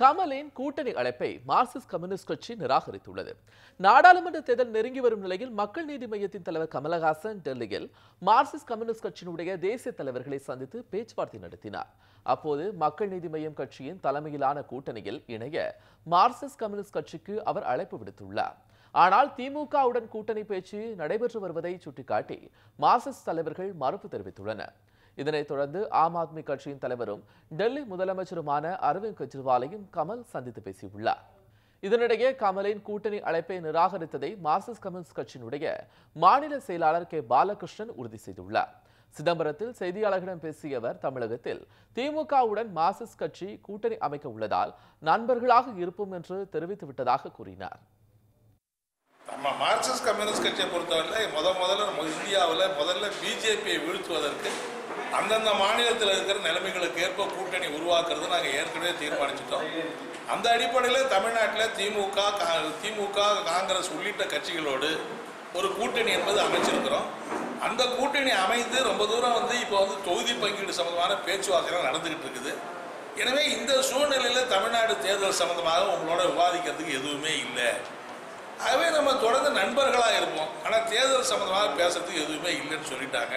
கமலின் கூட்டணி அழைப்பை Marxist communist கட்சி நிராகரித்துள்ளது. நாடாளுமன்ற தேர்தல் நெருங்கி வரும் நிலையில் மக்கள் நீதி மையத்தின் தலைவர் கமலஹாசன் டெல்லியில் மார்க்சிஸ்ட் கம்யூனிஸ்ட் கட்சியினுடைய தேசிய தலைவர்களை சந்தித்து பேச்சுவார்த்தை நடத்தினார். அப்போது மக்கள் நீதி மையம் கட்சியின் தலைமையிலான கூட்டணியில் இணைய மார்க்சிஸ்ட் கம்யூனிஸ்ட் கட்சிக்கு அவர் அழைப்பு விடுத்துள்ளார். ஆனால் திமுகவுடன் கூட்டணி பேச்சு நடைபெற்று வருவதை சுட்டிக்காட்டி மார்க்சிஸ்ட் தலைவர்கள் மறுப்பு தெரிவித்துள்ளனர். இதனைத் தொடர்ந்து ஆம் ஆத்மி கட்சியின் தலைவரும் டெல்லி முதலமைச்சருமான அரவிந்த் கெஜ்ரிவாலையும் கமல் சந்தித்து பேசியுள்ளார். இதனிடையே கமலின் கூட்டணி அழைப்பை நிராகரித்ததை மார்க்சிஸ்ட் கம்யூனிஸ்ட் கட்சியினுடைய மாநில செயலாளர் கே. பாலகிருஷ்ணன் உறுதி செய்துள்ளார். சிதம்பரத்தில் செய்தியாளர்களிடம் பேசிய அவர் தமிழகத்தில் திமுகவுடன் மார்க்சிஸ்ட் கட்சி கூட்டணி அமைக்க உள்ளதால் நண்பர்களாக இருப்போம் என்று தெரிவித்து விட்டதாக கூறினார். நம்ம மார்க்சிஸ்ட் கம்யூனிஸ்ட் கட்சியை பொறுத்தவரை முத முதல்ல இந்தியாவில் முதல்ல பிஜேபியை வீழ்த்துவதற்கு அந்தந்த மாநிலத்தில் இருக்கிற நிலைமைகளுக்கு ஏற்ப கூட்டணி உருவாக்குறது நாங்கள் ஏற்கனவே தீர்மானிச்சிட்டோம். அந்த அடிப்படையில் தமிழ்நாட்டில் திமுக திமுக காங்கிரஸ் உள்ளிட்ட கட்சிகளோடு ஒரு கூட்டணி என்பது அமைச்சிருக்கிறோம். அந்த கூட்டணி அமைந்து ரொம்ப தூரம் வந்து இப்போ வந்து தொகுதி பங்கீடு சம்பந்தமான பேச்சுவார்த்தைகள் நடந்துகிட்டு இருக்குது. எனவே இந்த சூழ்நிலையில் தமிழ்நாடு தேர்தல் சம்பந்தமாக உங்களோட விவாதிக்கிறதுக்கு எதுவுமே இல்லை. ஆகவே நம்ம தொடர்ந்து நண்பர்களாக இருப்போம். ஆனால் தேர்தல் சம்பந்தமாக பேசுறதுக்கு எதுவுமே இல்லைன்னு சொல்லிட்டாங்க.